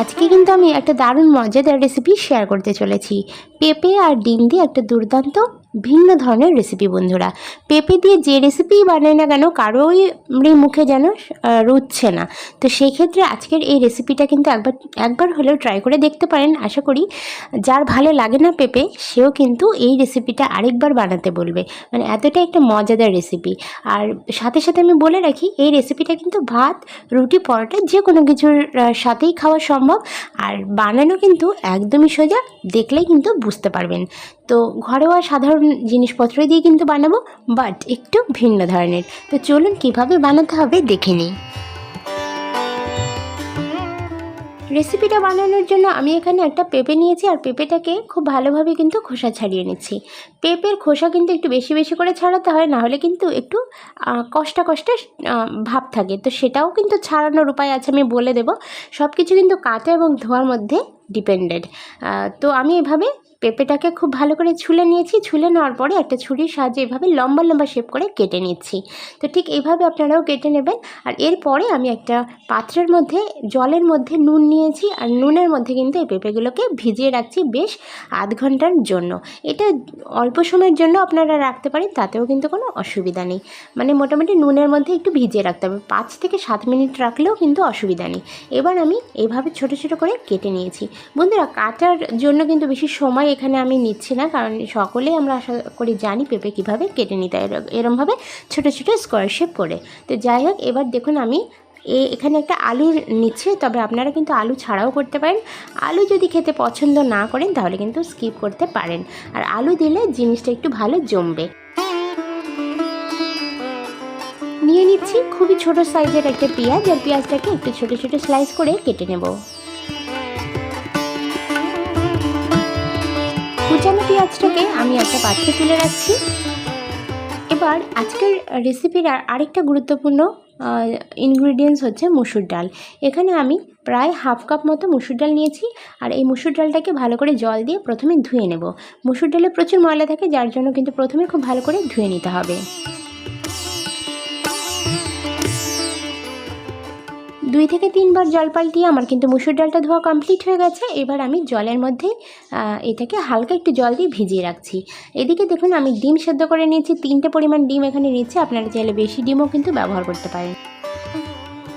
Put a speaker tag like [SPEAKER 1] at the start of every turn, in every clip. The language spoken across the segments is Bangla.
[SPEAKER 1] আজকে কিন্তু আমি একটা দারুণ মজাদার রেসিপি শেয়ার করতে চলেছি। পেঁপে আর ডিম দিয়ে একটা দুর্দান্ত ভিন্ন ধরনের রেসিপি বন্ধুরা। পেঁপে দিয়ে যে রেসিপি বানাই না কেন কারোই মুখে যেন রুচছে না। তো সেই ক্ষেত্রে আজকের এই রেসিপিটা কিন্তু একবার একবার হলেও ট্রাই করে দেখতে পারেন। আশা করি যার ভালো লাগে না পেঁপে, সেও কিন্তু এই রেসিপিটা আরেকবার বানাতে বলবে। মানে এতটা একটা মজাদার রেসিপি আর সাথে সাথে আমি বলে রাখি, এই রেসিপিটা কিন্তু ভাত, রুটি, পরোটা যে কোনো কিছুর সাথেই খাওয়া সম্ভব। আর বানানো কিন্তু একদমই সোজা, দেখলেই কিন্তু বুঝতে পারবেন। তো ঘরোয়া সাধারণ জিনিসপত্র দিয়ে কিন্তু বানাবো, বাট একটু ভিন্ন ধরনের। তো চলুন কীভাবে বানাতে হবে দেখে নিই। রেসিপিটা বানানোর জন্য আমি এখানে একটা পেঁপে নিয়েছি, আর পেঁপেটাকে খুব ভালোভাবে কিন্তু খোসা ছাড়িয়ে নিচ্ছি। পেঁপের খোসা কিন্তু একটু বেশি বেশি করে ছাড়াতে হয় না হলে কিন্তু একটু কষ্টা কষ্টে ভাব থাকে। তো সেটাও কিন্তু ছাড়ানোর উপায় আছে, আমি বলে দেব। সব কিছু কিন্তু কাটা এবং ধোয়ার মধ্যে ডিপেন্ডেড তো আমি এভাবে পেঁপেটাকে খুব ভালো করে ছুলে নিয়েছি। ছুলে নেওয়ার পরে একটা ছুরির সাহায্যে এভাবে লম্বা লম্বা শেপ করে কেটে নিচ্ছি। তো ঠিক এইভাবে আপনারাও কেটে নেবেন। আর এরপরে আমি একটা পাত্রের মধ্যে, জলের মধ্যে নুন নিয়েছি। আর নুনের মধ্যে কিন্তু এই পেঁপেগুলোকে ভিজিয়ে রাখছি বেশ আধ ঘণ্টার জন্য। এটা অল্প সময়ের জন্য আপনারা রাখতে পারেন, তাতেও কিন্তু কোনো অসুবিধা নেই। মানে মোটামুটি নুনের মধ্যে একটু ভিজিয়ে রাখতে হবে। পাঁচ থেকে সাত মিনিট রাখলেও কিন্তু অসুবিধা নেই। এবার আমি এইভাবে ছোট ছোট করে কেটে নিয়েছি। বন্ধুরা, কাটার জন্য কিন্তু বেশি সময় এখানে আমি নিচ্ছি না, কারণ সকলেই আমরা আশা করি জানি পেঁপে কীভাবে কেটে নিতে এরম- এরমভাবে ছোট ছোট স্কোয়ার শেপ করে। তো যাই হোক, এবার দেখুন আমি এখানে একটা আলু নিচ্ছে, তবে আপনারা কিন্তু আলু ছাড়াও করতে পারেন। আলু যদি খেতে পছন্দ না করেন, তাহলে কিন্তু স্কিপ করতে পারেন। আর আলু দিলে জিনিসটা একটু ভালো জমবে। নিয়ে নিচ্ছি খুবই ছোট সাইজের একটা পেঁয়াজ, আর পেঁয়াজটাকে একটু ছোট ছোট স্লাইস করে কেটে নেব। পেঁয়াজটাকে আমি একটা পাত্রে তুলে রাখছি। এবার আজকের রেসিপির আরেকটা গুরুত্বপূর্ণ ইনগ্রিডিয়েন্টস হচ্ছে মুসুর ডাল। এখানে আমি প্রায় হাফ কাপ মতো মুসুর ডাল নিয়েছি আর এই মুসুর ডালটাকে ভালো করে জল দিয়ে প্রথমে ধুয়ে নেব। মুসুর ডালে প্রচুর ময়লা থাকে, যার জন্য কিন্তু প্রথমে খুব ভালো করে ধুয়ে নিতে হবে। দুই থেকে তিনবার জল পাল্টিয়ে আমার কিন্তু মুসুর ডালটা ধোয়া কমপ্লিট হয়ে গেছে। এবার আমি জলের মধ্যে এটাকে হালকা একটু জল দিয়ে ভিজিয়ে রাখছি। এদিকে দেখুন, আমি ডিম সেদ্ধ করে নিয়েছি। তিনটে পরিমাণ ডিম এখানে নিচ্ছি আপনারা চাইলে বেশি ডিমও কিন্তু ব্যবহার করতে পারেন।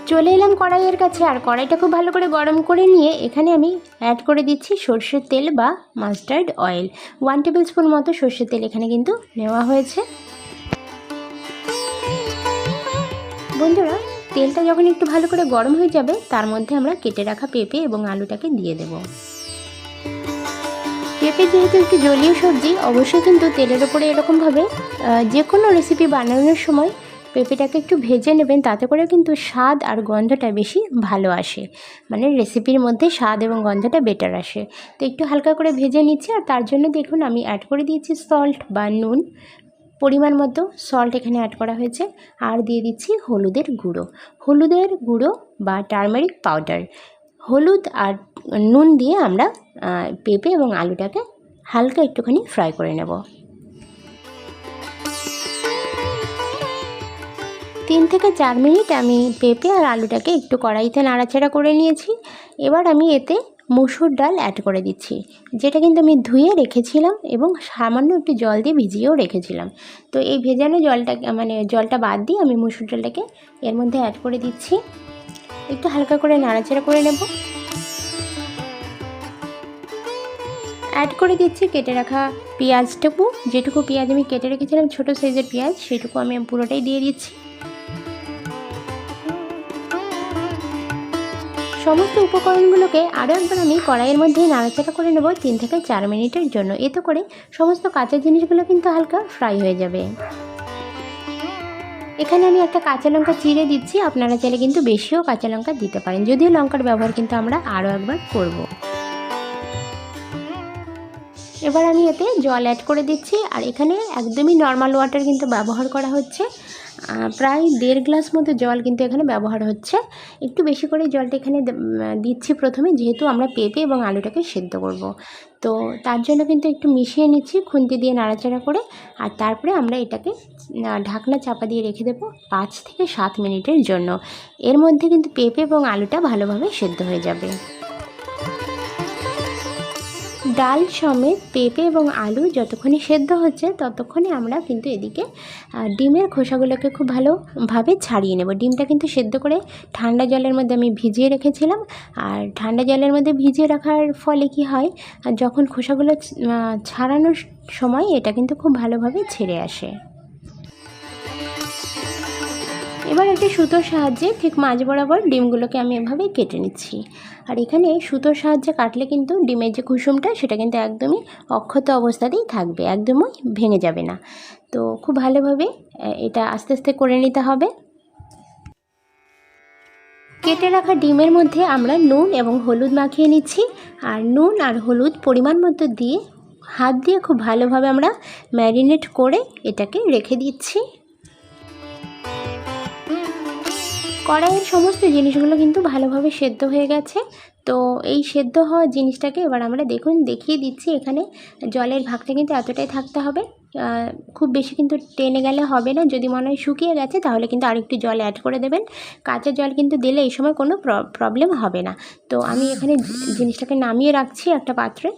[SPEAKER 1] চলে এলাম কড়াইয়ের কাছে। আর কড়াইটা খুব ভালো করে গরম করে নিয়ে এখানে আমি অ্যাড করে দিচ্ছি সর্ষের তেল বা mustard oil one tablespoon মতো সর্ষের তেল এখানে কিন্তু নেওয়া হয়েছে। বন্ধুরা তেলটা যখন একটু ভালো করে গরম হয়ে যাবে, তার মধ্যে আমরা কেটে রাখা পেঁপে এবং আলুটাকে দিয়ে দেব। পেঁপে যেহেতু একটু জলীয় সবজি, অবশ্যই কিন্তু তেলের ওপরে এরকমভাবে যে কোনো রেসিপি বানানোর সময় পেঁপেটাকে একটু ভেজে নেবেন, তাতে করে কিন্তু স্বাদ আর গন্ধটা বেশি ভালো আসে। মানে রেসিপির মধ্যে স্বাদ এবং গন্ধটা বেটার আসে। তো একটু হালকা করে ভেজে নিচ্ছি, আর তার জন্য দেখুন আমি অ্যাড করে দিয়েছি সল্ট বা নুন। পরিমাণ মতো সল্ট এখানে অ্যাড করা হয়েছে। আর দিয়ে দিচ্ছি হলুদের গুঁড়ো। হলুদের গুঁড়ো বা টার্মারিক পাউডার হলুদ আর নুন দিয়ে আমরা পেঁপে এবং আলুটাকে হালকা একটুখানি ফ্রাই করে নেব। তিন থেকে চার মিনিট আমি পেঁপে আর আলুটাকে একটু কড়াইতে নাড়াচাড়া করে নিয়েছি। এবার আমি এতে মুসুর ডাল অ্যাড করে দিচ্ছি। যেটা কিন্তু আমি ধুয়ে রেখেছিলাম এবং সামান্য একটু জল দিয়ে ভিজিয়েও রেখেছিলাম। তো এই ভেজানো জলটা মানে জলটা বাদ দিয়ে আমি মুসুর ডালটাকে এর মধ্যে অ্যাড করে দিচ্ছি। একটু হালকা করে নাড়াচাড়া করে নেব। অ্যাড করে দিচ্ছি কেটে রাখা পেঁয়াজটুকু। যেটুকু পেঁয়াজ আমি কেটে রেখেছিলাম, ছোটো সাইজের পেঁয়াজ, সেটুকু আমি পুরোটাই দিয়ে দিচ্ছি। সমস্ত উপকরণগুলোকে আরও একবার আমি কড়াইয়ের মধ্যেই নাড়াচাড়া করে নেব তিন থেকে চার মিনিটের জন্য। এতে করে সমস্ত কাঁচা জিনিসগুলো কিন্তু হালকা ফ্রাই হয়ে যাবে। এখানে আমি একটা কাঁচা লঙ্কা চিড়ে দিচ্ছি, আপনারা চাইলে কিন্তু বেশিও কাঁচা লঙ্কা দিতে পারেন। যদিও লঙ্কার ব্যবহার কিন্তু আমরা আরও একবার করব। এবার আমি এতে জল অ্যাড করে দিচ্ছি, আর এখানে একদমই নর্মাল ওয়াটার কিন্তু ব্যবহার করা হচ্ছে। প্রায় দেড় গ্লাস মতো জল কিন্তু এখানে ব্যবহার হচ্ছে। একটু বেশি করে জলটা এখানে দিচ্ছি প্রথমে, যেহেতু আমরা পেঁপে এবং আলুটাকে সেদ্ধ করব। তো তার জন্য কিন্তু একটু মিশিয়ে নিচ্ছি খুন্তি দিয়ে নাড়াচাড়া করে, আর তারপরে আমরা এটাকে ঢাকনা চাপা দিয়ে রেখে দেবো পাঁচ থেকে সাত মিনিটের জন্য। এর মধ্যে কিন্তু পেঁপে এবং আলুটা ভালোভাবে সেদ্ধ হয়ে যাবে। ডাল সমেত পেঁপে এবং আলু যতক্ষণে সেদ্ধ হচ্ছে, ততক্ষণে আমরা কিন্তু এদিকে ডিমের খোসাগুলোকে খুব ভালোভাবে ছাড়িয়ে নেব। ডিমটা কিন্তু সেদ্ধ করে ঠান্ডা জলের মধ্যে আমি ভিজিয়ে রেখেছিলাম। আর ঠান্ডা জলের মধ্যে ভিজিয়ে রাখার ফলে কি হয়, যখন খোসাগুলো ছাড়ানোর সময় এটা কিন্তু খুব ভালোভাবে ছেড়ে আসে। এবার একটি সুতোর সাহায্যে ঠিক মাঝ বরাবর ডিমগুলোকে আমি এভাবে কেটে নিচ্ছি। আর এখানে সুতোর সাহায্যে কাটলে কিন্তু ডিমের যে কুসুমটা, সেটা কিন্তু একদমই অক্ষত অবস্থাতেই থাকবে, একদমই ভেঙে যাবে না। তো খুব ভালোভাবে এটা আস্তে আস্তে করে নিতে হবে। কেটে রাখা ডিমের মধ্যে আমরা নুন এবং হলুদ মাখিয়ে নিচ্ছি। আর নুন আর হলুদ পরিমাণ মতো দিয়ে, হাত দিয়ে খুব ভালোভাবে আমরা ম্যারিনেট করে এটাকে রেখে দিচ্ছি। কড়াইয়ের সমস্ত জিনিসগুলো কিন্তু ভালোভাবে সেদ্ধ হয়ে গেছে। তো এই সেদ্ধ হওয়া জিনিসটাকে এবার আমরা দেখুন, দেখিয়ে দিচ্ছি এখানে জলের ভাগটা কিন্তু এতটাই থাকতে হবে। খুব বেশি কিন্তু টেনে গেলে হবে না। যদি মনে হয় শুকিয়ে গেছে, তাহলে কিন্তু আরেকটু জল অ্যাড করে দেবেন। কাঁচা জল কিন্তু দিলে এই সময় কোনো প্রবলেম হবে না। তো আমি এখানে জিনিসটাকে নামিয়ে রাখছি একটা পাত্রে।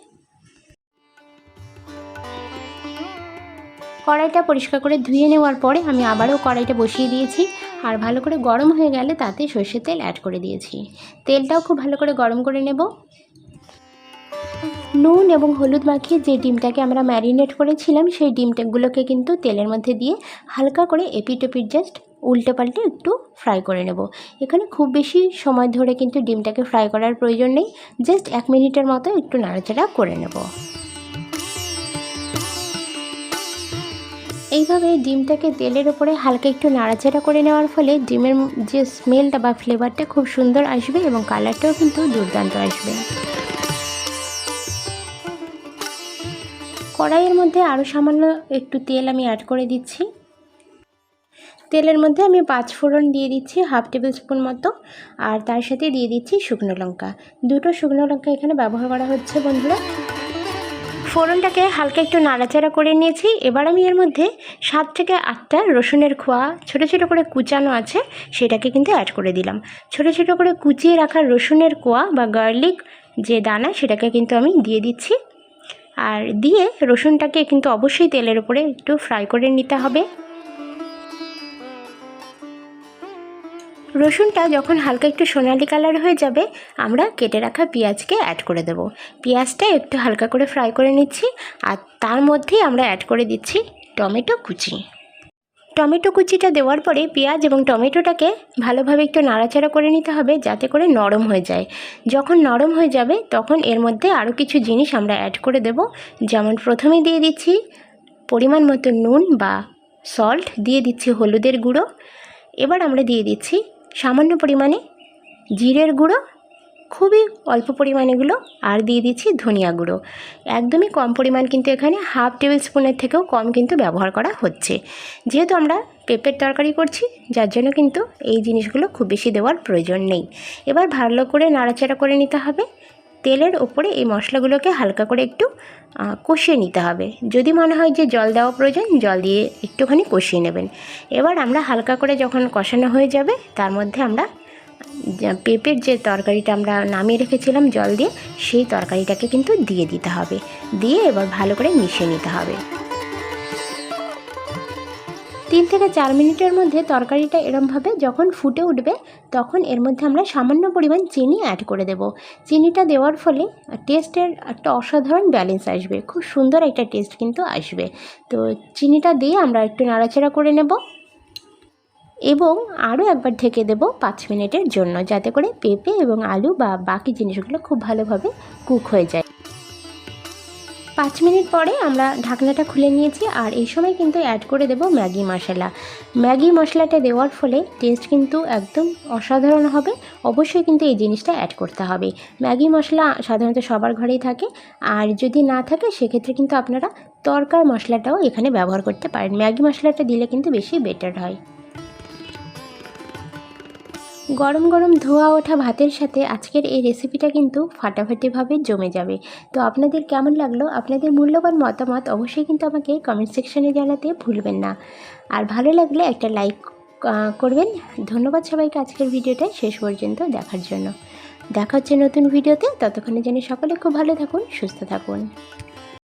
[SPEAKER 1] কড়াইটা পরিষ্কার করে ধুয়ে নেওয়ার পরে আমি আবারও কড়াইটা বসিয়ে দিয়েছি। আর ভালো করে গরম হয়ে গেলে তাতে সর্ষের তেল অ্যাড করে দিয়েছি। তেলটাও খুব ভালো করে গরম করে নেব। নুন এবং হলুদ মাখিয়ে যে ডিমটাকে আমরা ম্যারিনেট করেছিলাম, সেই ডিমটাগুলোকে কিন্তু তেলের মধ্যে দিয়ে হালকা করে এপিট ওপিট জাস্ট উল্টে পাল্টে একটু ফ্রাই করে নেব। এখানে খুব বেশি সময় ধরে কিন্তু ডিমটাকে ফ্রাই করার প্রয়োজন নেই। জাস্ট এক মিনিটের মতো একটু নাড়াচাড়া করে নেব। এইভাবে ডিমটাকে তেলের উপরে হালকা একটু নাড়াচাড়া করে নেওয়ার ফলে ডিমের যে স্মেলটা বা ফ্লেভারটা খুব সুন্দর আসবে এবং কালারটাও কিন্তু দুর্দান্ত আসবে। কড়াইয়ের মধ্যে আরও সামান্য একটু তেল আমি অ্যাড করে দিচ্ছি। তেলের মধ্যে আমি পাঁচ ফোড়ন দিয়ে দিচ্ছি, হাফ টেবিল স্পুন মতো, আর তার সাথে দিয়ে দিচ্ছি শুকনো লঙ্কা। দুটো শুকনো লঙ্কা এখানে ব্যবহার করা হচ্ছে বন্ধুরা। ফোড়নটাকে হালকা একটু নাড়াচাড়া করে নিয়েছি। এবার আমি এর মধ্যে সাত থেকে আটটা রসুনের খোয়া, ছোট ছোট করে কুচানো আছে, সেটাকে কিন্তু অ্যাড করে দিলাম। ছোট ছোট করে কুচিয়ে রাখা রসুনের কোয়া বা গার্লিক যে দানা, সেটাকে কিন্তু আমি দিয়ে দিচ্ছি। আর দিয়ে রসুনটাকে কিন্তু অবশ্যই তেলের উপরে একটু ফ্রাই করে নিতে হবে। রসুনটা যখন হালকা একটু সোনালি কালার হয়ে যাবে, আমরা কেটে রাখা পেঁয়াজকে অ্যাড করে দেব। পেঁয়াজটা একটু হালকা করে ফ্রাই করে নিচ্ছি, আর তার মধ্যেই আমরা অ্যাড করে দিচ্ছি টমেটো কুচি। টমেটো কুচিটা দেওয়ার পরে পেঁয়াজ এবং টমেটোটাকে ভালোভাবে একটু নাড়াচাড়া করে নিতে হবে, যাতে করে নরম হয়ে যায়। যখন নরম হয়ে যাবে, তখন এর মধ্যে আরও কিছু জিনিস আমরা অ্যাড করে দেব। যেমন প্রথমে দিয়ে দিচ্ছি পরিমাণ মতো নুন বা সল্ট দিয়ে দিচ্ছি হলুদের গুঁড়ো। এবার আমরা দিয়ে দিচ্ছি সামান্য পরিমাণে জিরের গুঁড়ো, খুবই অল্প পরিমাণেগুলো আর দিয়ে দিচ্ছি ধনিয়া গুঁড়ো। একদমই কম পরিমাণ কিন্তু এখানে হাফ টেবিল স্পুনের থেকেও কম কিন্তু ব্যবহার করা হচ্ছে। যেহেতু আমরা পেঁপের তরকারি করছি, যার জন্য কিন্তু এই জিনিসগুলো খুব বেশি দেওয়ার প্রয়োজন নেই। এবার ভালো করে নাড়াচাড়া করে নিতে হবে। তেলের ওপরে এই মশলাগুলোকে হালকা করে একটু কষিয়ে নিতে হবে। যদি মনে হয় যে জল দেওয়া প্রয়োজন, জল দিয়ে একটুখানি কষিয়ে নেবেন। এবার আমরা হালকা করে যখন কষানো হয়ে যাবে, তার মধ্যে আমরা পেঁপের যে তরকারিটা আমরা নামিয়ে রেখেছিলাম জল দিয়ে, সেই তরকারিটাকে কিন্তু দিয়ে দিতে হবে। দিয়ে এবার ভালো করে মিশিয়ে নিতে হবে। তিন থেকে চার মিনিটের মধ্যে তরকারিটা এরমভাবে যখন ফুটে উঠবে, তখন এর মধ্যে আমরা সামান্য পরিমাণ চিনি অ্যাড করে দেব। চিনিটা দেওয়ার ফলে টেস্টের একটা অসাধারণ ব্যালেন্স আসবে। খুব সুন্দর একটা টেস্ট কিন্তু আসবে। তো চিনিটা দিয়ে আমরা একটু নাড়াচাড়া করে নেব এবং আরও একবার ঢেকে দেব পাঁচ মিনিটের জন্য, যাতে করে পেঁপে এবং আলু বা বাকি জিনিসগুলো খুব ভালোভাবে কুক হয়ে যায়। পাঁচ মিনিট পরে আমরা ঢাকনাটা খুলে নিয়েছি আর এই সময় কিন্তু অ্যাড করে দেব ম্যাগি মশলা। ম্যাগি মশলাটা দেওয়ার ফলে টেস্ট কিন্তু একদম অসাধারণ হবে। অবশ্যই কিন্তু এই জিনিসটা অ্যাড করতে হবে। ম্যাগি মশলা সাধারণত সবার ঘরেই থাকে। আর যদি না থাকে, সেক্ষেত্রে কিন্তু আপনারা তরকার মশলাটাও এখানে ব্যবহার করতে পারেন। ম্যাগি মশলাটা দিলে কিন্তু বেশি বেটার হয়। গরম গরম ধোয়া ওঠা ভাতের সাথে আজকের এই রেসিপিটা কিন্তু ফাটাফাটিভাবে জমে যাবে। তো আপনাদের কেমন লাগল? আপনাদের মূল্যবান মতামত অবশ্যই কিন্তু আমাকে কমেন্ট সেকশনে জানাতে ভুলবেন না। আর ভালো লাগলে একটা লাইক করবেন। ধন্যবাদ সবাইকে আজকের ভিডিওটা শেষ পর্যন্ত দেখার জন্য। দেখা হচ্ছে নতুন ভিডিওতে ততক্ষণে জানি সকলে খুব ভালো থাকুন, সুস্থ থাকুন।